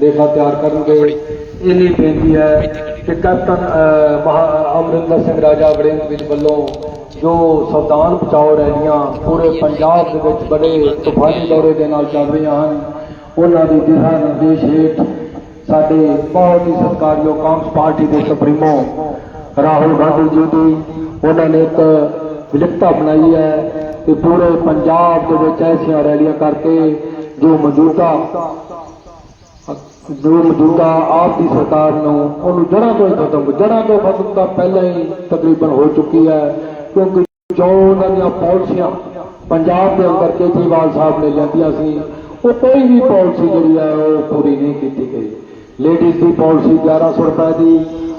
ਰੇਖਾ ਤਿਆਰ ਕਰਨਗੇ। ਇੰਨੀ ਬੇਨਤੀ ਹੈ ਕਿ ਕੈਪਟਨ ਅਮਰਿੰਦਰ ਸਿੰਘ ਰਾਜਾ ਵੜਿੰਗ ਵਿੱਚ ਵੱਲੋਂ ਜੋ ਸੰਵਿਧਾਨ ਬਚਾਓ ਰੈਲੀਆਂ ਪੂਰੇ ਪੰਜਾਬ ਦੇ ਵਿੱਚ ਬੜੇ ਤੂਫਾਨੀ ਦੌਰੇ ਦੇ ਨਾਲ ਚੱਲ ਰਹੀਆਂ ਹਨ ਉਹਨਾਂ ਦੀ ਦਿਸ਼ਾ ਨਿਰਦੇਸ਼ ਹੇਠ ਸਾਡੇ ਬਹੁਤ ਹੀ ਸਤਿਕਾਰਯੋਗ ਕਾਂਗਰਸ ਪਾਰਟੀ ਦੇ ਸੁਪਰੀਮੋ ਰਾਹੁਲ ਗਾਂਧੀ ਜੀ ਦੀ ਉਹਨਾਂ ਨੇ ਇੱਕ ਵਿਲਕਤਾ ਬਣਾਈ ਹੈ ਕਿ ਪੂਰੇ ਪੰਜਾਬ ਦੇ ਵਿੱਚ ਐਸੀਆਂ ਰੈਲੀਆਂ ਕਰਕੇ ਜੋ ਮੌਜੂਦਾ ਜੋ ਮੌਜੂਦਾ ਆਪ ਦੀ ਸਰਕਾਰ ਨੂੰ, ਉਹਨੂੰ ਜੜ੍ਹਾਂ ਤੋਂ ਹੀ ਖਤਮ, ਜੜ੍ਹਾਂ ਤੋਂ ਖਤਮ ਤਾਂ ਪਹਿਲਾਂ ਹੀ ਤਕਰੀਬਨ ਹੋ ਚੁੱਕੀ ਹੈ, ਕਿਉਂਕਿ ਜੋ ਉਹਨਾਂ ਦੀਆਂ ਪਾਲਿਸੀਆਂ ਪੰਜਾਬ ਦੇ ਅੰਦਰ ਕੇਜਰੀਵਾਲ ਸਾਹਿਬ ਨੇ ਲੈਂਦੀਆਂ ਸੀ, ਉਹ ਕੋਈ ਵੀ ਪਾਲਿਸੀ ਜਿਹੜੀ ਹੈ ਉਹ ਪੂਰੀ ਨਹੀਂ ਕੀਤੀ ਗਈ। ਲੇਡੀਜ਼ ਦੀ ਪਾਲਿਸੀ 1100 ਰੁਪਏ ਦੀ,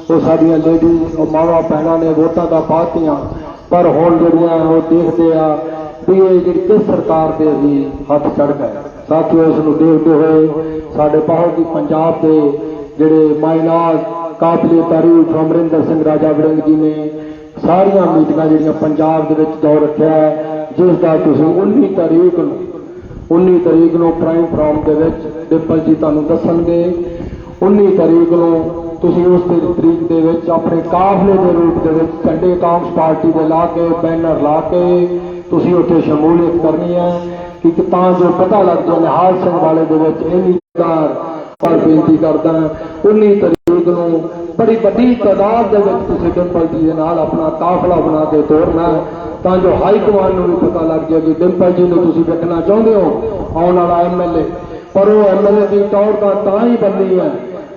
ਉਹ ਸਾਡੀਆਂ ਲੇਡੀਜ਼ ਉਹ ਮਾਵਾਂ ਭੈਣਾਂ ਨੇ ਵੋਟਾਂ ਦਾ ਪਾਤੀਆਂ, ਪਰ ਹੁਣ ਜਿਹੜੀਆਂ ਉਹ ਦੇਖਦੇ ਆ ਵੀ ਇਹ ਜਿਹੜੀ ਕਿਸ ਸਰਕਾਰ ਦੇ ਅਸੀਂ ਹੱਥ ਚੜ ਗਏ ਸਾਥੀਓ, ਇਸ ਨੂੰ ਦੇਖਦੇ ਹੋਏ ਸਾਡੇ ਬਹੁਤ ਹੀ ਪੰਜਾਬ ਦੇ ਜਿਹੜੇ ਮਾਇਨਾਰ ਕਾਬਲੇ ਤਾਰੀਫ ਅਮਰਿੰਦਰ ਸਿੰਘ ਰਾਜਾ ਵੜਿੰਗ ਜੀ ਨੇ ਸਾਰੀਆਂ ਮੀਟਿੰਗਾਂ ਜਿਹੜੀਆਂ ਪੰਜਾਬ ਦੇ ਵਿੱਚ ਦੌਰ ਰੱਖਿਆ ਹੈ, ਜਿਸ ਦਾ ਤੁਸੀਂ 19 ਤਾਰੀਖ ਨੂੰ 19 ਤਰੀਕ ਨੂੰ ਪ੍ਰਾਈਮ ਫਰਾਮ ਦੇ ਵਿੱਚ ਡਿਪਲ ਜੀ ਤੁਹਾਨੂੰ ਦੱਸਣਗੇ। 19 ਤਰੀਕ ਨੂੰ ਤੁਸੀਂ ਉਸ ਦੇ ਤਰੀਕ ਦੇ ਵਿੱਚ ਆਪਣੇ ਕਾਫਲੇ ਦੇ ਰੂਪ ਦੇ ਵਿੱਚ ਝੰਡੇ ਕਾਂਗਰਸ ਪਾਰਟੀ ਦੇ ਲਾ ਕੇ ਬੈਨਰ ਲਾ ਕੇ ਤੁਸੀਂ ਉੱਥੇ ਸ਼ਮੂਲੀਅਤ ਕਰਨੀ ਹੈ ਕਿ ਤਾਂ ਜੋ ਪਤਾ ਲੱਗ ਜਾਏ ਹਾਲ ਸਿੰਘ ਵਾਲੇ ਦੇ ਵਿੱਚ ਇੰਨੀ ਕਾਰ ਪਰ ਬੇਨਤੀ ਕਰਦਾ 19 ਤਰੀਕ ਨੂੰ ਬੜੀ ਵੱਡੀ ਤਾਦਾਦ ਦੇ ਵਿੱਚ ਤੁਸੀਂ ਡਿੰਪਲ ਜੀ ਦੇ ਨਾਲ ਆਪਣਾ ਕਾਫਲਾ ਬਣਾ ਕੇ ਤੋਰਨਾ ਤਾਂ ਜੋ ਹਾਈ ਕਮਾਂਡ ਨੂੰ ਵੀ ਪਤਾ ਲੱਗ ਜਾਏ ਕਿ ਡਿੰਪਲ ਜੀ ਨੂੰ ਤੁਸੀਂ ਵੇਖਣਾ ਚਾਹੁੰਦੇ ਹੋ, ਆਉਣ ਵਾਲਾ ਐਮਐਲਏ ਪਰ ਉਹ ਐਮਐਲਏ ਦੀ ਤੌਰ ਤਾਂ ਤਾਂ ਹੀ ਬੰਦੀ ਹੈ,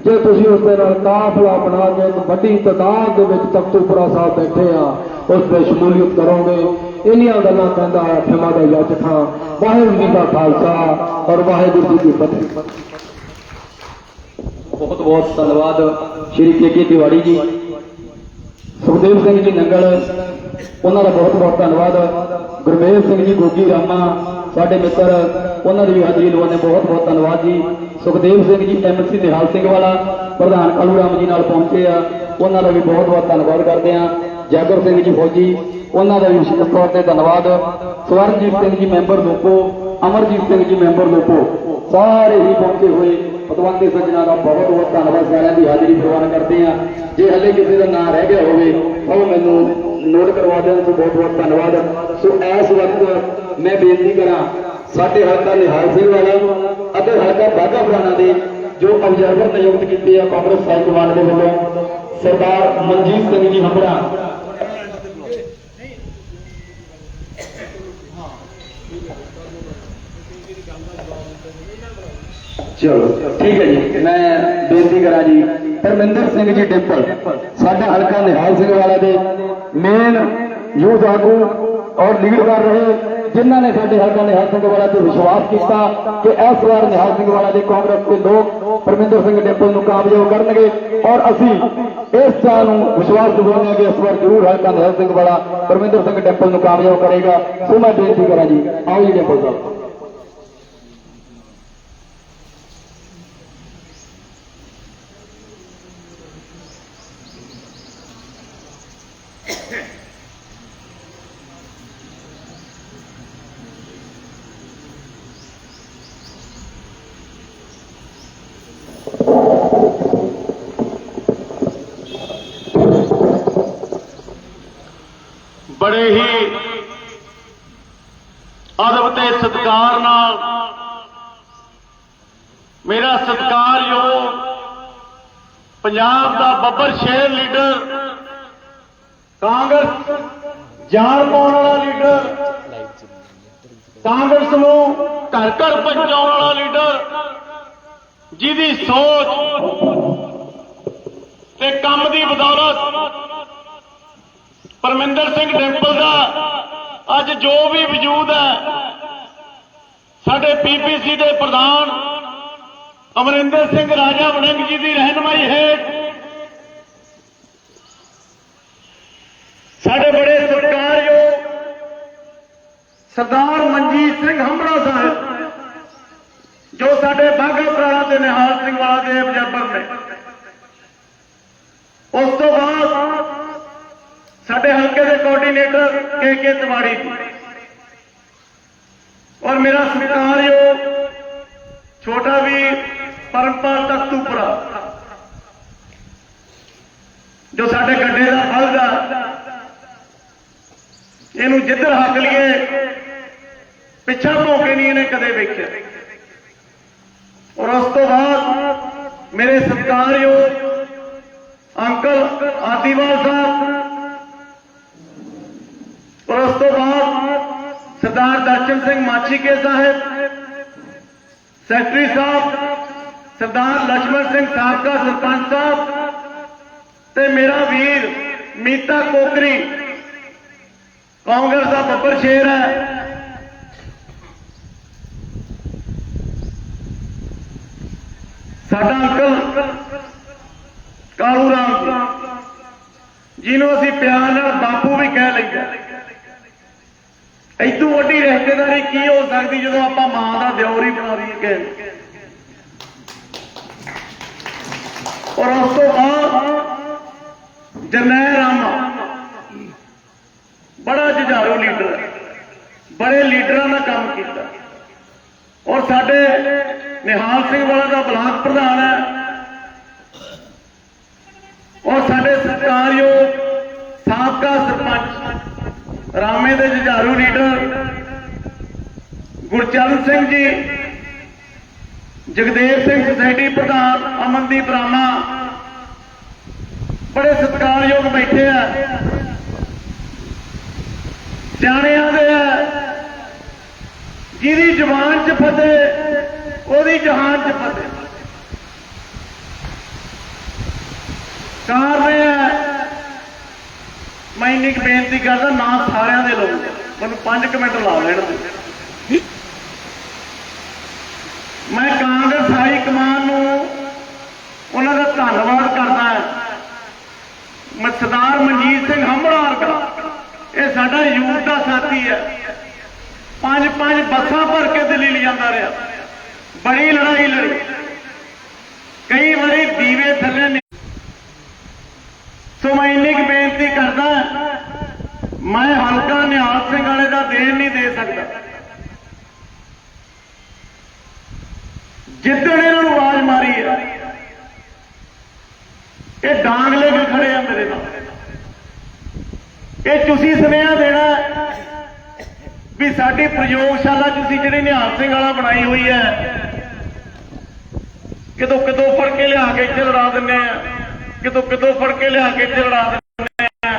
ਜੇ ਤੁਸੀਂ ਉਸ ਦੇ ਨਾਲ ਕਾਫਲਾ ਬਣਾ ਕੇ ਇੱਕ ਵੱਡੀ ਤਾਦਾਦ ਦੇ ਵਿੱਚ ਤਖਤੂਪੁਰਾ ਸਾਹਿਬ ਬੈਠੇ ਆ, ਉਸ ਤੇ ਸ਼ਮੂਲੀਅਤ ਕਰੋਗੇ ਇੰਨੀਆਂ ਗੱਲਾਂ ਕਹਿੰਦਾ ਹੈ ਖਿਮਾ ਦਾ ਯੱਜ ਵਾਹਿਗੁਰੂ ਜੀ ਦਾ ਖਾਲਸਾ ਔਰ ਵਾਹਿਗੁਰੂ ਜੀ ਕੀ ਫਤਿਹ। ਬਹੁਤ ਬਹੁਤ ਧੰਨਵਾਦ ਸ਼੍ਰੀ ਕੇ ਕੇ ਤਿਵਾੜੀ ਜੀ। ਸੁਖਦੇਵ ਸਿੰਘ ਜੀ ਨੰਗਲ, ਉਹਨਾਂ ਦਾ ਬਹੁਤ ਬਹੁਤ ਧੰਨਵਾਦ। ਗੁਰਮੇਲ ਸਿੰਘ ਜੀ ਗੋਗੀ ਰਾਮਾ, ਸਾਡੇ ਮਿੱਤਰ, ਉਹਨਾਂ ਦੀ ਵੀ ਹਾਜ਼ਰੀ ਲਵਾਉਂਦੇ ਬਹੁਤ ਬਹੁਤ ਧੰਨਵਾਦ ਜੀ। ਸੁਖਦੇਵ ਸਿੰਘ ਜੀ ਐਮਸੀ ਨਿਹਾਲ ਸਿੰਘ ਵਾਲਾ, ਪ੍ਰਧਾਨ ਕਾਲੂ ਰਾਮ ਜੀ ਨਾਲ ਪਹੁੰਚੇ ਆ, ਉਹਨਾਂ ਦਾ ਵੀ ਬਹੁਤ ਬਹੁਤ ਧੰਨਵਾਦ ਕਰਦੇ ਆ। ਜਾਗਰ ਸਿੰਘ ਜੀ ਫੌਜੀ, ਉਹਨਾਂ ਦਾ ਵੀ ਵਿਸ਼ੇਸ਼ ਤੌਰ ਤੇ ਧੰਨਵਾਦ। ਸਵਰਨਜੀਤ ਸਿੰਘ ਜੀ ਮੈਂਬਰ ਲੋਕੋ, ਅਮਰਜੀਤ ਸਿੰਘ ਜੀ ਮੈਂਬਰ ਲੋਕੋ, ਸਾਰੇ ਹੀ ਪਹੁੰਚੇ ਹੋਏ ਪਤਵੰਤੇ ਸੱਜਣਾ ਦਾ ਬਹੁਤ ਬਹੁਤ ਧੰਨਵਾਦ। ਸਾਰਿਆਂ ਦੀ ਹਾਜ਼ਰੀ ਪ੍ਰਵਾਨ ਕਰਦੇ ਆ ਜੇ ਹਲੇ ਕਿਸੇ ਦਾ ਨਾਂ ਰਹਿ ਗਿਆ ਹੋਵੇ, ਉਹ ਮੈਨੂੰ ਨੋਟ ਕਰਵਾ ਦੇਣ ਤੋਂ ਬਹੁਤ ਬਹੁਤ ਧੰਨਵਾਦ। ਸੋ ਇਸ ਵਕਤ ਮੈਂ ਬੇਨਤੀ ਕਰਾਂ, ਸਾਡੇ ਹਲਕਾ ਨਿਹਾਲ ਸਿੰਘ ਵਾਲਾ ਅਤੇ ਹਲਕਾ ਬਾਗਾ ਪੁਰਾਣਾ ਦੇ ਜੋ ਅਬਜ਼ਰਵਰ ਨਿਯੁਕਤ ਕੀਤੇ ਆ ਕਾਂਗਰਸ ਹਾਈ ਕਮਾਂਡ ਦੇ ਵੱਲੋਂ ਸਰਦਾਰ ਮਨਜੀਤ ਸਿੰਘ ਜੀ ਹੰਬੜਾ। ਚਲੋ, ਠੀਕ ਹੈ ਜੀ। ਮੈਂ ਬੇਨਤੀ ਕਰਾਂ ਜੀ, ਧਰਮਿੰਦਰ ਸਿੰਘ ਜੀ ਡਿੰਪਲ, ਸਾਡਾ ਹਲਕਾ ਨਿਹਾਲ ਸਿੰਘ ਵਾਲਾ ਦੇ ਮੇਨ ਯੂਥ ਆਗੂ ਔਰ ਲੀਡਰ ਕਰ ਰਹੇ। ਜਿਨ੍ਹਾਂ ਨੇ ਸਾਡੇ ਹਲਕਾ ਨਿਹਾਲ ਸਿੰਘ ਵਾਲਾ ਤੇ ਵਿਸ਼ਵਾਸ ਕੀਤਾ ਕਿ ਇਸ ਵਾਰ ਨਿਹਾਲ ਸਿੰਘ ਵਾਲਾ ਦੇ ਕਾਂਗਰਸ ਦੇ ਲੋਕ ਪਰਮਿੰਦਰ ਸਿੰਘ ਡਿੰਪਲ ਨੂੰ ਕਾਮਯਾਬ ਕਰਨਗੇ ਔਰ ਅਸੀਂ ਇਸ ਚਾਹ ਨੂੰ ਵਿਸ਼ਵਾਸ ਦਿਵਾਉਂਦੇ ਹਾਂ ਕਿ ਇਸ ਵਾਰ ਜ਼ਰੂਰ ਹਲਕਾ ਨਿਹਾਲ ਸਿੰਘ ਵਾਲਾ ਪਰਮਿੰਦਰ ਸਿੰਘ ਡਿੰਪਲ ਨੂੰ ਕਾਮਯਾਬ ਕਰੇਗਾ। ਸੋ ਮੈਂ ਬੇਨਤੀ ਕਰਾਂ ਜੀ, ਆਓ ਜੀ ਡਿੰਪਲ ਸਾਹਿਬ। ਬੜੇ ਹੀ ਅਦਬ ਤੇ ਸਤਿਕਾਰ ਨਾਲ ਮੇਰਾ ਸਤਿਕਾਰਯੋਗ ਪੰਜਾਬ ਦਾ ਬੱਬਰ ਸ਼ੇਰ ਲੀਡਰ, ਕਾਂਗਰਸ ਜਾਨ ਪਾਉਣ ਵਾਲਾ ਲੀਡਰ, ਕਾਂਗਰਸ ਨੂੰ ਘਰ ਘਰ ਪਹੁੰਚਾਉਣ ਵਾਲਾ ਲੀਡਰ, ਜਿਹਦੀ ਸੋਚ ਤੇ ਕੰਮ ਦੀ ਬਦੌਲਤ ਪਰਮਿੰਦਰ ਸਿੰਘ ਡਿੰਪਲ ਦਾ ਅੱਜ ਜੋ ਵੀ ਵਜੂਦ ਹੈ, ਸਾਡੇ ਪੀਪੀਸੀ ਦੇ ਪ੍ਰਧਾਨ ਅਮਰਿੰਦਰ ਸਿੰਘ ਰਾਜਾ ਵੜਿੰਗ ਜੀ ਦੀ ਰਹਿਨਮਾਈ ਹੇਠ ਸਾਡੇ ਬੜੇ ਸਤਿਕਾਰਯੋਗ ਸਰਦਾਰ ਮਨਜੀਤ ਸਿੰਘ ਹੰਬੜਾ ਸਾਹਿਬ, ਜੋ ਸਾਡੇ ਬਾਘਾ ਪੁਰਾਣਾ ਤੇ ਨਿਹਾਲ ਸਿੰਘ ਵਾਲਾ ਦੇ ਅਬਜ਼ਰਵਰ ਨੇ। ਉਸ ਤੋਂ ਬਾਅਦ ਸਾਡੇ ਹਲਕੇ ਦੇ ਕੋਆਰਡੀਨੇਟਰ ਕੇ ਕੇ ਤਿਵਾੜੀ ਔਰ ਮੇਰਾ ਸਤਿਕਾਰਯੋਗ ਛੋਟਾ ਵੀ ਪਰਮਪਾਲ ਤਖਤੂਪੁਰਾ, ਜੋ ਸਾਡੇ ਗੱਡੇ ਦਾ ਫਲਦਾ ਇਹਨੂੰ ਜਿੱਧਰ ਹੱਕ ਲਈਏ, ਪਿੱਛਾ ਭੋ ਕੇ ਨਹੀਂ ਇਹਨੇ ਕਦੇ ਵੇਖਿਆ। ਔਰ ਉਸ ਤੋਂ ਬਾਅਦ ਮੇਰੇ ਸਤਿਕਾਰਯੋਗ ਅੰਕਲ ਆਦੀਵਾਲ ਸਾਹਿਬ ਔਰ ਉਸ ਤੋਂ ਬਾਅਦ ਸਰਦਾਰ ਦਰਸ਼ਨ ਸਿੰਘ ਮਾਛੀਕੇ ਸਾਹਿਬ, ਸੈਕਟਰੀ ਸਾਹਿਬ, ਸਰਦਾਰ ਲక్ష్మణ ਸਿੰਘ ਸਾਬਕਾ ਸਰਪੰਚ ਸਾਹਿਬ ਤੇ ਮੇਰਾ ਵੀਰ ਮੀਤਾ ਕੋਕਰੀ। ਕਾਂਗਰਸ ਦਾ ਬੱਬਰ ਸ਼ੇਰ ਹੈ। ਸਾਡਾ ਅੰਕਲ ਕਾਲੂ ਰਾਮ ਜੀ। ਜਿਹਨੂੰ ਅਸੀਂ ਪਿਆਰ ਨਾਲ ਬਾਪੂ ਵੀ ਕਹਿ ਲਈਏ। ਇਦੋਂ ਵੱਡੀ ਰਿਸ਼ਤੇਦਾਰੀ ਕੀ ਹੋ ਸਕਦੀ ਜਦੋਂ ਆਪਾਂ ਮਾਂ ਦਾ ਦਿਓਰ ਹੀ ਬਣਾ ਦਈਏ? ਕਿ ਔਰ ਉਸ ਤੋਂ ਬਾਅਦ ਜਰਨੈਲ ਰਾਮਾ ਬੜਾ ਜੁਝਾਰੂ ਲੀਡਰ ਹੈ ਬੜੇ ਲੀਡਰਾਂ ਦਾ ਕੰਮ ਕੀਤਾ। ਔਰ ਸਾਡੇ ਨਿਹਾਲ ਸਿੰਘ ਵਾਲਾ ਦਾ ਬਲਾਕ ਪ੍ਰਧਾਨ ਹੈ ਔਰ ਸਾਡੇ ਸਰਕਾਰਯੋਗ ਸਾਬਕਾ ਸਰਪੰਚ ਰਾਮੇ ਦੇ ਜੁਝਾਰੂ ਲੀਡਰ ਗੁਰਚਰਨ ਸਿੰਘ ਜੀ, ਜਗਦੇਵ ਸਿੰਘ ਸੁਸਾਇਟੀ ਪ੍ਰਧਾਨ ਅਮਨਦੀਪ ਰਾਮਾ ਬੜੇ ਸਤਿਕਾਰਯੋਗ ਬੈਠੇ ਆ। ਸਿਆਣਿਆਂ ਦੇ ਆ। ਜਿਹਦੀ ਜ਼ੁਬਾਨ 'ਚ ਫਤਿਹ, ਉਹਦੀ ਜਹਾਨ 'ਚ ਫਤਿਹ। ਕਾਰਨ ਇਹ ਹੈ ਮੈਂ ਇੰਨੀ ਕੁ ਬੇਨਤੀ ਕਰਦਾ, ਨਾ ਸਾਰਿਆਂ ਦੇ ਲੋਕ ਮੈਨੂੰ 5 ਮਿੰਟ ਲਾ ਲੈਣ ਦਿਓ। ਮੈਂ ਕਾਂਗਰਸ ਹਾਈ ਕਮਾਨ ਨੂੰ ਉਹਨਾਂ ਦਾ ਧੰਨਵਾਦ ਕਰਦਾ ਮੈਂ ਸਰਦਾਰ ਮਨਜੀਤ ਸਿੰਘ ਹੰਬੜਾਰ ਦਾ ਇਹ ਸਾਡਾ ਯੂਥ ਦਾ ਸਾਥੀ ਹੈ। ਪੰਜ ਪੰਜ ਬੱਸਾਂ ਭਰ ਕੇ ਦਿੱਲੀ ਲੈ ਰਿਹਾ। ਬੜੀ ਲੜਾਈ ਲੜੀ। ਕਈ ਵਾਰੀ ਦੀਵੇ ਥੱਲੇ ਸੋ ਮੈਂ ਇੰਨੀ ਕੁ ਕਰਦਾ ਮੈਂ ਹਲਕਾ ਨਿਹਾਲ ਸਿੰਘ ਵਾਲੇ ਦਾ ਦੇਣ ਨਹੀਂ ਦੇ ਸਕਦਾ। ਜਿੱਦਣ ਇਹਨਾਂ ਨੂੰ ਆਵਾਜ਼ ਮਾਰੀ ਹੈ, ਇਹ ਡਾਂਗ ਲੈ ਕੇ ਖੜੇ ਆ ਮੇਰੇ ਨਾਲ। ਇਹ ਤੁਸੀਂ ਸੁਨੇਹਾ ਦੇਣਾ ਵੀ ਸਾਡੀ ਪ੍ਰਯੋਗਸ਼ਾਲਾ ਤੁਸੀਂ ਜਿਹੜੀ ਨਿਹਾਲ ਸਿੰਘ ਵਾਲਾ ਬਣਾਈ ਹੋਈ ਹੈ, ਕਿਤੋਂ ਕਿਦੋਂ ਫੜ ਕੇ ਲਿਆ ਕੇ ਇੱਥੇ ਲੜਾ ਦਿੰਦੇ ਆ, ਕਿਤੋਂ ਕਿਦੋਂ ਫੜ ਕੇ ਲਿਆ ਕੇ ਇੱਥੇ ਲੜਾ ਦਿੰਦੇ ਆ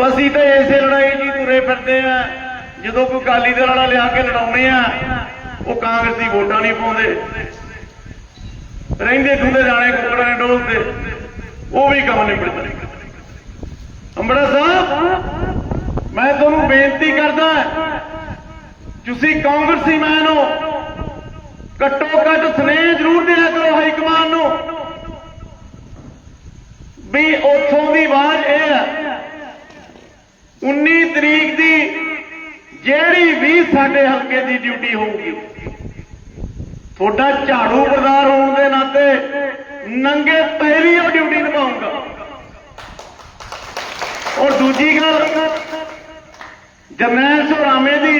ਉਹ ਅਸੀਂ ਤਾਂ ਇਸੇ ਲੜਾਈ ਜੀ ਤੁਰੇ ਫਿਰਦੇ ਆ। ਜਦੋਂ ਕੋਈ ਕਾਲੀ ਦਲ ਵਾਲਾ ਲਿਆ ਕੇ ਲੜਾਉਣੇ ਆ, ਉਹ ਕਾਂਗਰਸੀ ਵੋਟਾਂ ਨਹੀਂ ਪਾਉਂਦੇ। ਰਹਿੰਦੇ ਖੁੰਦੇ ਜਾਣੇ ਕੁਕੜਾਂ ਨੇ ਡੋਲਦੇ ਉਹ ਵੀ ਕੰਮ ਨਹੀਂ ਅੰਬੜਾ ਸਾਹਿਬ, ਮੈਂ ਤੁਹਾਨੂੰ ਬੇਨਤੀ ਕਰਦਾ, ਤੁਸੀਂ ਕਾਂਗਰਸੀ ਮੈਨ ਹੋ। ਘੱਟੋ ਘੱਟ ਸਨੇਹ ਜ਼ਰੂਰ ਦਿਆ ਕਰੋ ਹਾਈ ਕਮਾਨ ਨੂੰ। ਵੀ ਉੱਥੋਂ ਦੀ ਆਵਾਜ਼ ਇਹ ਹੈ 19 ਤਰੀਕ ਦੀ ਜਿਹੜੀ ਵੀ ਸਾਡੇ ਹਲਕੇ ਦੀ ਡਿਊਟੀ ਹੋਊਗੀ, ਤੁਹਾਡਾ ਝਾੜੂ ਬਰਦਾਰ ਹੋਣ ਦੇ ਨਾਤੇ ਨੰਗੇ ਪੈਰੀ ਉਹ ਡਿਊਟੀ ਨਿਭਾਉਂਗਾ ਔਰ ਦੂਜੀ ਗੱਲ, ਜਰਨੈਲ ਸਿੰਘ ਰਾਮੇ ਦੀ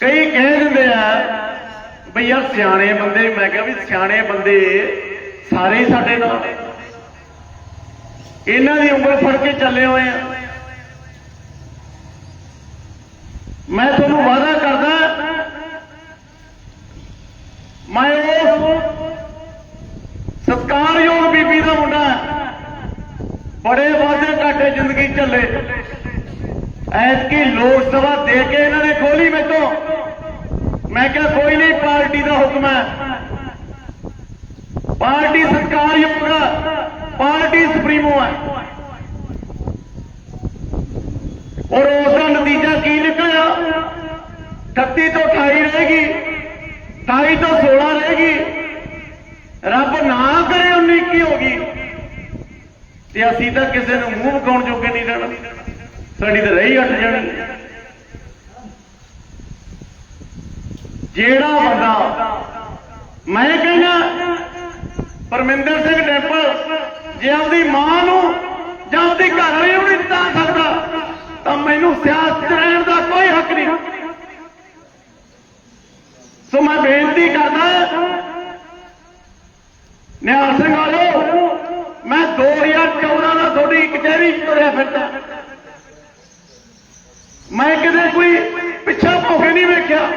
ਕਈ ਕਹਿ ਦਿੰਦੇ ਆ ਬਈ ਯਾਰ ਸਿਆਣੇ ਬੰਦੇ, ਮੈਂ ਕਿਹਾ ਵੀ ਸਿਆਣੇ ਬੰਦੇ ਸਾਰੇ ਸਾਡੇ ਨਾਲ। ਇਹਨਾਂ ਦੀ ਉਂਗਲ ਫੜ ਕੇ ਚੱਲੇ ਹੋਏ ਆ। ਮੈਂ ਤੁਹਾਨੂੰ ਵਾਅਦਾ ਕਰਦਾ, ਮੈਂ ਉਸ ਸਤਕਾਰਯੋਗ ਬੀਬੀ ਦਾ ਮੁੰਡਾ ਬੜੇ ਵਾਅਦੇ ਘਾਟੇ ਜ਼ਿੰਦਗੀ 'ਚ ਚੱਲੇ। ਐਤਕੀ ਲੋਕ ਸਭਾ ਦੇ ਕੇ ਇਹਨਾਂ ਨੇ ਖੋਲੀ ਮੇਤੋਂ। ਮੈਂ ਕਿਹਾ ਕੋਈ ਨਹੀਂ, ਪਾਰਟੀ ਦਾ ਹੁਕਮ ਹੈ। ਪਾਰਟੀ ਸਤਕਾਰਯੋਗ ਹੈ ਪਾਰਟੀ ਸੁਪਰੀਮੋ ਹੈ। ਔਰ ਉਸ ਦਾ ਨਤੀਜਾ ਕੀ ਨਿਕਲਿਆ? 38 ਤੋਂ 28 ਰਹੇਗੀ 28 ਤੋਂ 16 ਰਹੇਗੀ। ਰੱਬ ਨਾ ਕਰੇ 19 ਕੀ ਗਈ। ਤੇ ਅਸੀਂ ਤਾਂ ਕਿਸੇ ਨੂੰ ਮੂੰਹ ਵਿਖਾਉਣ ਜੋਗੇ ਨਹੀਂ ਰਹਿਣਾ। ਸਾਡੀ ਤਾਂ ਰਹੀ ਅੱਟ ਜਾਣੀ। ਜਿਹੜਾ ਬੰਦਾ ਮੈਂ ਕਹਿੰਦਾ, ਪਰਮਿੰਦਰ ਸਿੰਘ ਟੈਂਪਲ ਜੇ ਆਪਦੀ ਮਾਂ ਨੂੰ ਜਾਂ ਆਪਦੀ ਘਰ ਵਾਲੀ ਨੂੰ ਨਹੀਂ ਤਾਂ ਸਕਦਾ, ਤਾਂ ਮੈਨੂੰ ਸਿਆਸਤ ਰਹਿਣ ਦਾ ਕੋਈ ਹੱਕ ਨਹੀਂ। ਸੋ ਮੈਂ ਬੇਨਤੀ ਕਰਦਾ, ਨਿਹਾਲ ਸਿੰਘ ਵਾਲਿਓ ਮੈਂ 2014 ਦਾ ਤੁਹਾਡੀ ਕਚਹਿਰੀ ਤੁਰਿਆ ਫਿਰਦਾ। ਮੈਂ ਕਿਤੇ ਕੋਈ ਪਿੱਛਾ ਭੋਗੇ ਨਹੀਂ ਵੇਖਿਆ।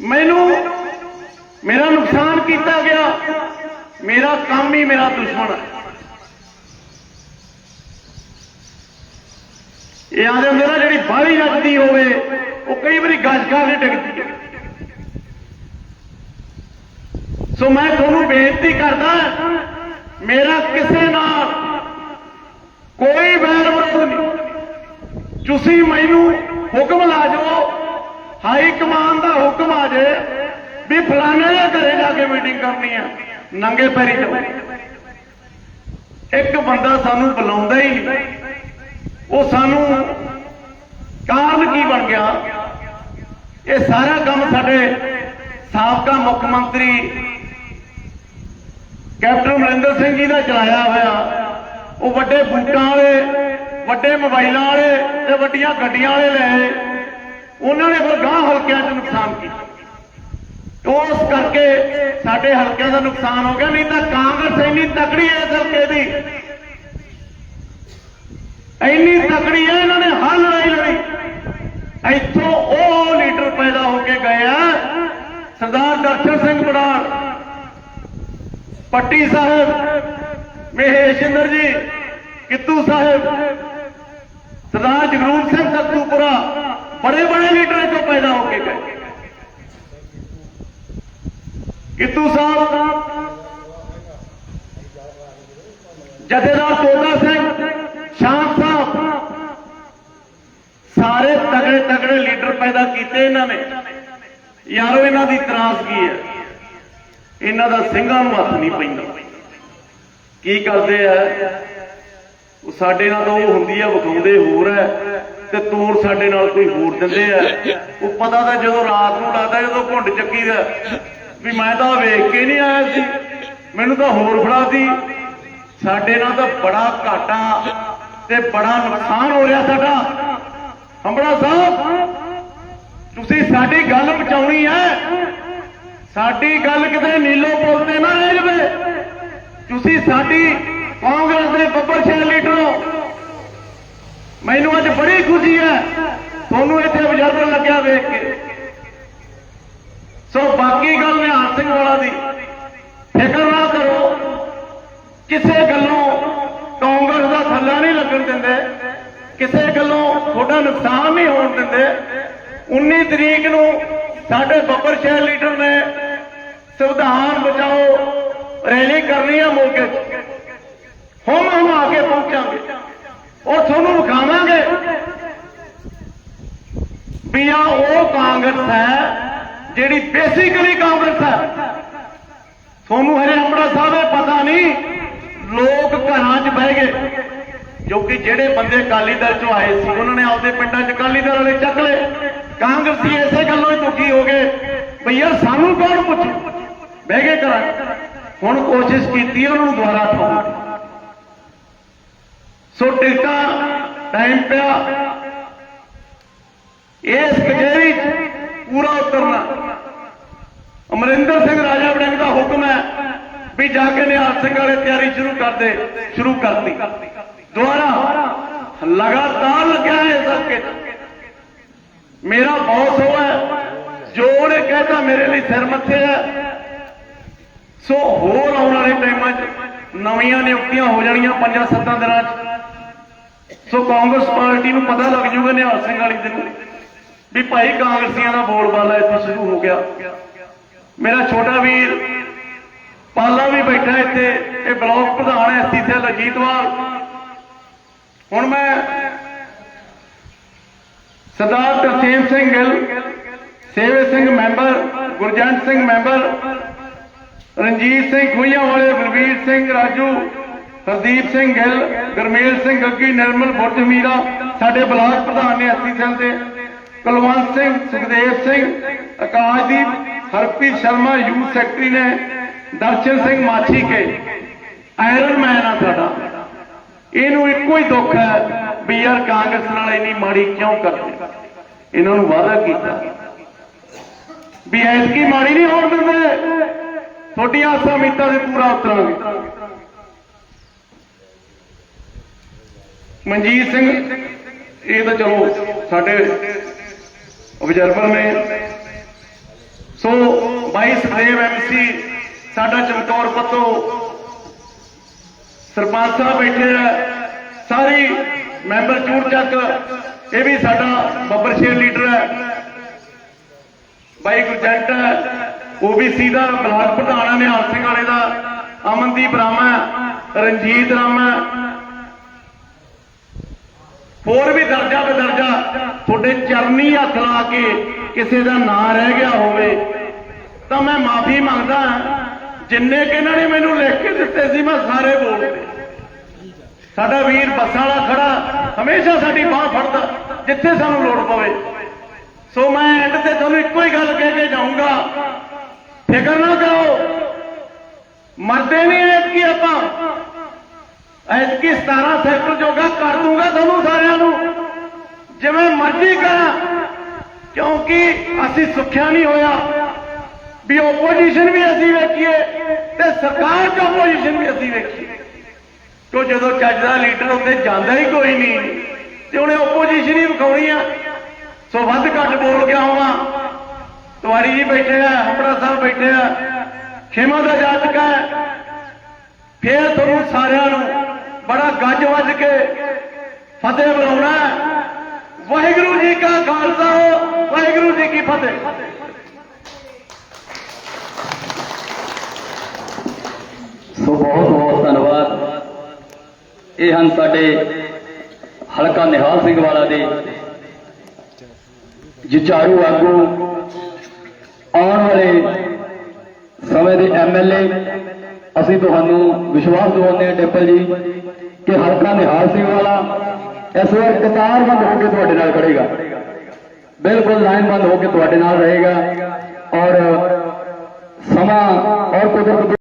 ਮੈਨੂੰ ਮੇਰਾ ਨੁਕਸਾਨ ਕੀਤਾ ਗਿਆ। ਮੇਰਾ ਕੰਮ ਹੀ ਮੇਰਾ ਦੁਸ਼ਮਣ ਹੈ ਇਹ ਆਦੇ ਹੁੰਦੇ ਨਾ, ਜਿਹੜੀ ਬਾਹਲੀ ਨੱਚਦੀ ਹੋਵੇ, ਉਹ ਕਈ ਵਾਰੀ ਗੱਜ ਖਾ ਡਿੱਗਦੀ ਹੈ ਸੋ ਮੈਂ ਤੁਹਾਨੂੰ ਬੇਨਤੀ ਕਰਦਾ, ਮੇਰਾ ਕਿਸੇ ਨਾਲ ਕੋਈ ਵੈਰ ਵਿਰੋਧ ਨਹੀਂ। ਤੁਸੀਂ ਮੈਨੂੰ ਹੁਕਮ ਲਾ ਜਾਓ, ਹਾਈ ਕਮਾਨ ਦਾ ਹੁਕਮ ਆ ਜੇ, ਵੀ ਫਲਾਣੇ ਦੇ ਘਰੇ ਜਾ ਕੇ ਮੀਟਿੰਗ ਕਰਨੀ ਆ। ਨੰਗੇ ਪੈਰੀ ਜਾਓ ਇੱਕ ਬੰਦਾ ਸਾਨੂੰ ਬੁਲਾਉਂਦਾ ਹੀ ਨਹੀਂ। ਉਹ ਸਾਨੂੰ ਕਾਰਨ ਕੀ ਬਣ ਗਿਆ? ਇਹ ਸਾਰਾ ਕੰਮ ਸਾਡੇ ਸਾਬਕਾ ਮੁੱਖ ਮੰਤਰੀ ਕੈਪਟਨ ਅਮਰਿੰਦਰ ਸਿੰਘ ਜੀ ਦਾ ਚਲਾਇਆ ਹੋਇਆ। ਉਹ ਵੱਡੇ ਬੂਟਾਂ ਵਾਲੇ, ਵੱਡੇ ਮੋਬਾਈਲਾਂ ਵਾਲੇ ਤੇ ਵੱਡੀਆਂ ਗੱਡੀਆਂ ਵਾਲੇ ਲੈ ਉਹਨਾਂ ਨੇ ਫਿਰ ਗਾਂ ਹਲਕਿਆਂ 'ਚ ਨੁਕਸਾਨ ਕੀਤਾ। ਉਸ ਕਰਕੇ ਸਾਡੇ ਹਲਕਿਆਂ ਦਾ ਨੁਕਸਾਨ ਹੋ ਗਿਆ, ਨਹੀਂ ਤਾਂ ਕਾਂਗਰਸ ਇੰਨੀ ਤਕੜੀ ਹੈ ਇਸ ਹਲਕੇ ਦੀ। ਇੰਨੀ ਤਕੜੀ ਹੈ, ਇਹਨਾਂ ਨੇ ਹਰ ਲੜਾਈ ਲੜੀ। ਇੱਥੋਂ ਉਹ ਲੀਡਰ ਪੈਦਾ ਹੋ ਕੇ ਗਏ ਆ, ਸਰਦਾਰ ਦਰਸ਼ਨ ਸਿੰਘ ਬੜਾਲ ਪੱਟੀ ਸਾਹਿਬ ਮਹੇਸ਼ਿੰਦਰ ਜੀ, ਕਿੱਤੂ ਸਾਹਿਬ, ਸਰਦਾਰ ਜਗਰੂਪ ਸਿੰਘ ਸਤੂਪੁਰਾ ਬੜੇ ਬੜੇ ਲੀਡਰ ਇੱਥੋਂ ਪੈਦਾ ਹੋ ਕੇ ਗਏ। ਕਿੱਤੂ ਸਾਹਿਬ ਜਥੇਦਾਰ ਤੋਤਾ ਸਿੰਘ, ਸ਼ਾਮ ਸਾਹਿਬ। ਸਾਰੇ ਤਗੜੇ ਤਗੜੇ ਲੀਡਰ ਪੈਦਾ ਕੀਤੇ ਇਹਨਾਂ ਨੇ। ਯਾਰੋ, ਇਹਨਾਂ ਦੀ ਤਰਾਸ ਕੀ ਹੈ? ਇਹਨਾਂ ਦਾ ਸਿੰਘਾਂ ਨੂੰ ਹੱਥ ਨਹੀਂ ਪੈਂਦਾ। ਕੀ ਕਰਦੇ ਆ? ਉਹ ਸਾਡੇ ਨਾਲ ਤਾਂ ਉਹ ਹੁੰਦੀ ਆ, ਵਿਖਾਉਂਦੇ ਹੋਰ ਹੈ ਤੇ ਤੋਰ ਸਾਡੇ ਨਾਲ ਕੋਈ ਹੋਰ ਦਿੰਦੇ ਆ। ਉਹ ਪਤਾ ਤਾਂ ਜਦੋਂ ਰਾਤ ਨੂੰ ਲੱਗਦਾ, ਜਦੋਂ ਘੁੰਡ ਚੱਕੀ ਦਾ ਵੀ ਮੈਂ ਤਾਂ ਵੇਖ ਕੇ ਨਹੀਂ ਆਇਆ ਸੀ। ਮੈਨੂੰ ਤਾਂ ਹੋਰ ਫੜਾਤੀ ਸਾਡੇ ਨਾਲ ਤਾਂ ਬੜਾ ਘਾਟਾ ਤੇ ਬੜਾ ਨੁਕਸਾਨ ਹੋ ਰਿਹਾ ਸਾਡਾ। ਹੰਬੜਾ ਸਾਹਿਬ, ਤੁਸੀਂ ਸਾਡੀ ਗੱਲ ਬਚਾਉਣੀ ਹੈ। ਸਾਡੀ ਗੱਲ ਕਿਤੇ ਨੀਲੋ ਪੁਲ ਤੇ ਨਾ ਰਹਿ ਜਵੇ। ਤੁਸੀਂ ਸਾਡੀ ਕਾਂਗਰਸ ਦੇ ਬੱਬਰ ਸ਼ਹਿਰ ਲੀਡਰ ਹੋ। ਮੈਨੂੰ ਅੱਜ ਬੜੀ ਖੁਸ਼ੀ ਹੈ। ਤੁਹਾਨੂੰ ਇੱਥੇ ਬਜਰਬਰ ਲੱਗਿਆ ਵੇਖ ਕੇ। ਸੋ ਬਾਕੀ ਗੱਲ ਨਿਹਾਲ ਸਿੰਘ ਵਾਲਾ ਦੀ। ਫਿਕਰ ਨਾ ਕਰੋ, ਕਿਸੇ ਗੱਲੋਂ ਕਾਂਗਰਸ ਦਾ ਥੱਲਾ ਨਹੀਂ ਲੱਗਣ ਦਿੰਦੇ, ਕਿਸੇ ਗੱਲੋਂ ਤੁਹਾਡਾ ਨੁਕਸਾਨ ਨਹੀਂ ਹੋਣ ਦਿੰਦੇ। 19 ਤਰੀਕ ਨੂੰ ਸਾਡੇ ਬੱਬਰ ਸ਼ਹਿਰ ਲੀਡਰ ਨੇ ਸੰਵਿਧਾਨ ਬਚਾਓ ਰੈਲੀ ਕਰਨੀ ਆ ਮੌਕੇ 'ਚ ਹੁਣ ਹਮ ਆ ਕੇ ਪਹੁੰਚਾਂਗੇ। ਔਰ ਤੁਹਾਨੂੰ ਵਿਖਾਵਾਂਗੇ ਵੀ ਆ ਉਹ ਕਾਂਗਰਸ ਹੈ ਜਿਹੜੀ ਬੇਸਿਕਲੀ ਕਾਂਗਰਸ ਹੈ। ਤੁਹਾਨੂੰ ਹਰੇ ਅਮਰਾ ਸਾਹਿਬ ਇਹ ਪਤਾ ਨਹੀਂ, ਲੋਕ ਘਰਾਂ 'ਚ ਬਹਿ ਗਏ। ਕਿਉਂਕਿ ਜਿਹੜੇ ਬੰਦੇ ਅਕਾਲੀ ਦਲ ਚੋਂ ਆਏ ਸੀ, ਉਹਨਾਂ ਨੇ ਆਪਦੇ ਪਿੰਡਾਂ 'ਚ ਅਕਾਲੀ ਦਲ ਵਾਲੇ ਚੱਕ ਲਏ। ਕਾਂਗਰਸੀ ਇਸੇ ਗੱਲੋਂ ਹੀ ਦੁਖੀ ਹੋ ਗਏ ਵੀ ਯਾਰ ਸਾਨੂੰ ਕੌਣ ਪੁੱਛੇ? ਬਹਿ ਗਏ ਘਰਾਂ ਹੁਣ ਕੋਸ਼ਿਸ਼ ਕੀਤੀ ਉਹਨਾਂ ਨੂੰ ਦੁਬਾਰਾ ਠਾਉਣ ਸੋ ਟਿਕਟਾਂ ਟਾਈਮ ਪਿਆ। ਇਸ ਕਚਹਿਰੀ 'ਚ ਪੂਰਾ ਉਤਰਨਾ। ਅਮਰਿੰਦਰ ਸਿੰਘ ਰਾਜਾ ਵੜਿੰਗ ਦਾ ਹੁਕਮ ਹੈ ਵੀ ਜਾ ਕੇ ਨਿਹਾਲ ਸਿੰਘ ਵਾਲੇ ਤਿਆਰੀ ਸ਼ੁਰੂ ਕਰ ਦੇ, ਸ਼ੁਰੂ ਕਰਤੀ। ਦੁਆਰਾ ਲਗਾਤਾਰ ਲੱਗਿਆ ਹੈ ਇਸ ਹਲਕੇ ਮੇਰਾ ਬੌਸ ਉਹ ਹੈ, ਜੋ ਉਹਨੇ ਕਹਿਤਾ ਮੇਰੇ ਲਈ ਸਿਰ ਮੱਥੇ ਹੈ। ਸੋ ਹੋਰ ਆਉਣ ਵਾਲੇ ਟਾਈਮਾਂ 'ਚ ਨਵੀਆਂ ਨਿਯੁਕਤੀਆਂ ਹੋ ਜਾਣੀਆਂ ਪੰਜਾਂ ਸੱਤਾਂ ਦਿਨਾਂ 'ਚ। ਸੋ ਕਾਂਗਰਸ ਪਾਰਟੀ ਨੂੰ ਪਤਾ ਲੱਗ ਜੂਗਾ ਨਿਹਾਲ ਸਿੰਘ ਵਾਲੀ ਦਿਨ। ਵੀ ਭਾਈ ਕਾਂਗਰਸੀਆਂ ਦਾ ਬੋਲਬਾਲਾ ਇੱਥੇ ਸ਼ੁਰੂ ਹੋ ਗਿਆ। ਮੇਰਾ ਛੋਟਾ ਵੀਰ ਪਾਲਾ ਵੀ ਬੈਠਾ ਇੱਥੇ, ਇਹ ਬਲਾਕ ਪ੍ਰਧਾਨ ਹੈ ਐਸਸੀ ਸੈਲ ਹੁਣ ਮੈਂ ਸਰਦਾਰ ਤਰਸੇਮ ਸਿੰਘ ਗਿੱਲ, ਸੇਵੇ ਸਿੰਘ ਮੈਂਬਰ, ਗੁਰਜੰਟ ਸਿੰਘ ਮੈਂਬਰ, ਰਣਜੀਤ ਸਿੰਘ ਖੁਈਆਂ ਵਾਲੇ ਬਲਵੀਰ ਸਿੰਘ ਰਾਜੂ, ਹਰਦੀਪ ਸਿੰਘ ਗਿੱਲ, ਗਰਮੇਲ ਸਿੰਘ ਗੱਗੀ, ਨਿਰਮਲ ਬੁੱਧ ਮੀਰਾ ਸਾਡੇ ਬਲਾਕ ਪ੍ਰਧਾਨ ਨੇ ਐਸਸੀ ਸੈਲ ਦੇ ਕੁਲਵੰਤ ਸਿੰਘ, ਸੁਖਦੇਵ ਸਿੰਘ ਆਕਾਸ਼ਦੀਪ ਹਰਪ੍ਰੀਤ ਸ਼ਰਮਾ, ਯੂਥ ਸੈਕਟਰੀ ਨੇ ਦਰਸ਼ਨ ਸਿੰਘ ਮਾਛੀ ਕੇ ਆਇਰਨ ਮੈਨ ਆ ਸਾਡਾ। ਇਹਨੂੰ ਇੱਕੋ ਹੀ ਦੁੱਖ ਹੈ ਵੀ ਯਾਰ ਕਾਂਗਰਸ ਨਾਲ ਇੰਨੀ ਮਾੜੀ ਕਿਉਂ ਕਰਦੇ? ਇਹਨਾਂ ਨੂੰ ਵਾਅਦਾ ਕੀਤਾ। ਵੀ ਐਸਕੀ ਮਾੜੀ ਨਹੀਂ ਹੋਣ ਦਿੰਦੇ। ਤੁਹਾਡੀਆਂ ਆਸਾਂ ਮੀਤਾਂ ਦੇ ਪੂਰਾ ਉਤਰਾਂਗੇ। ਮਨਜੀਤ ਸਿੰਘ, ਇਹ ਤਾਂ ਚਲੋ ਸਾਡੇ ਆਬਜ਼ਰਵਰ ਨੇ। ਸੋ ਬਾਈ ਸੁਖਦੇਵ ਐਮਸੀ ਸਾਡਾ ਚਮਕੌਰ ਪੱਤੋ, ਸਰਪੰਚ ਸਾਹਿਬ ਬੈਠੇ ਆ, ਸਾਰੀ ਮੈਂਬਰ ਚੂਰ ਚੱਕ, ਇਹ ਵੀ ਸਾਡਾ ਬੱਬਰ ਸ਼ੇਰ ਲੀਡਰ ਹੈ। ਬਾਈ ਗੁਰਜੰਟ ਓਬੀਸੀ ਦਾ ਬਲਾਕ ਪ੍ਰਧਾਨ ਹੈ ਨਿਹਾਲ ਸਿੰਘ ਵਾਲੇ ਦਾ, ਅਮਨਦੀਪ ਰਾਮਾ ਰਣਜੀਤ ਰਾਮਾ ਹੋਰ ਵੀ ਦਰਜਾ ਬਦਰਜਾ ਤੁਹਾਡੇ ਚਰਨੀ ਹੱਥ ਲਾ ਕੇ ਕਿਸੇ ਦਾ ਨਾਂ ਰਹਿ ਗਿਆ ਹੋਵੇ, ਤਾਂ ਮੈਂ ਮਾਫੀ ਮੰਗਦਾ ਜਿੰਨੇ ਕਿ ਇਹਨਾਂ ਨੇ ਮੈਨੂੰ ਲਿਖ ਕੇ ਦਿੱਤੇ ਸੀ, ਮੈਂ ਸਾਰੇ ਬੋਲ ਸਾਡਾ ਵੀਰ ਬੱਸਾਂ ਵਾਲਾ ਖੜਾ, ਹਮੇਸ਼ਾ ਸਾਡੀ ਬਾਹ ਫੜਦਾ, ਜਿੱਥੇ ਸਾਨੂੰ ਲੋੜ ਪਵੇ। ਸੋ ਮੈਂ ਐਂਡ ਤੇ ਤੁਹਾਨੂੰ ਇੱਕੋ ਹੀ ਗੱਲ ਕਹਿ ਕੇ ਜਾਊਂਗਾ। ਫਿਕਰ ਨਾ ਕਰੋ। ਮਰਦੇ ਨਹੀਂ ਐਤਕੀ ਆਪਾਂ ਐਤਕੀ 17 ਸੈਕਟਰ ਜੋਗਾ ਕਰ ਦੂੰਗਾ ਤੁਹਾਨੂੰ ਸਾਰਿਆਂ ਨੂੰ। ਜਿਵੇਂ ਮਰਜ਼ੀ ਕਰਾਂ, ਕਿਉਂਕਿ ਅਸੀਂ ਸੁੱਖਿਆ ਨਹੀਂ ਹੋਇਆ। ਵੀ ਆਪੋਜੀਸ਼ਨ ਵੀ ਅਸੀਂ ਵੇਖੀਏ ਤੇ ਸਰਕਾਰ ਚ ਆਪੋਜੀਸ਼ਨ ਵੀ ਅਸੀਂ ਵੇਖੀਏ। ਕਿਉਂ ਜਦੋਂ ਚੱਜ ਦਾ ਲੀਡਰ ਉੱਤੇ ਜਾਂਦਾ ਹੀ ਕੋਈ ਨਹੀਂ, ਤੇ ਉਹਨੇ ਆਪੋਜੀਸ਼ਨ ਹੀ ਵਿਖਾਉਣੀ ਆ। ਸੋ ਵੱਧ ਘੱਟ ਬੋਲ ਗਿਆ ਹੋਵਾਂ ਤਿਵਾੜੀ ਜੀ ਬੈਠੇ ਆ ਹੰਪੜਾ ਸਾਹਿਬ ਬੈਠੇ ਆ। ਖੇਮਾ ਦਾ ਜਾਤਕ ਹੈ ਫੇਰ ਤੁਹਾਨੂੰ ਸਾਰਿਆਂ ਨੂੰ ਬੜਾ ਗੱਜ ਵੱਜ ਕੇ ਫਤਿਹ ਬਣਾਉਣਾ ਵਾਹਿਗੁਰੂ ਜੀ ਕਾ ਖਾਲਸਾ ਵਾਹਿਗੁਰੂ ਜੀ ਕੀ ਫਤਿਹ। ਸੋ ਬਹੁਤ ਬਹੁਤ ਧੰਨਵਾਦ। ਇਹ ਹਨ ਸਾਡੇ ਹਲਕਾ ਨਿਹਾਲ ਸਿੰਘ ਵਾਲਾ ਦੇ ਜੁਝਾਰੂ ਆਗੂ ਆਉਣ ਵਾਲੇ ਸਮੇਂ ਦੇ ਐਮਐਲਏ ਅਸੀਂ ਤੁਹਾਨੂੰ ਵਿਸ਼ਵਾਸ ਦਿਵਾਉਂਦੇ ਹਾਂ, ਡਿੰਪਲ ਜੀ। ਕਿ ਹਲਕਾ ਨਿਹਾਲ ਸਿੰਘ ਵਾਲਾ ਇਸ ਵਾਰ ਕਤਾਰਬੰਦ ਹੋ ਕੇ ਤੁਹਾਡੇ ਨਾਲ ਖੜੇਗਾ। ਬਿਲਕੁਲ ਲਾਈਨ ਬੰਦ ਹੋ ਕੇ ਤੁਹਾਡੇ ਨਾਲ ਰਹੇਗਾ। ਔਰ ਸਮਾਂ ਔਰ ਕੁਦਰਤ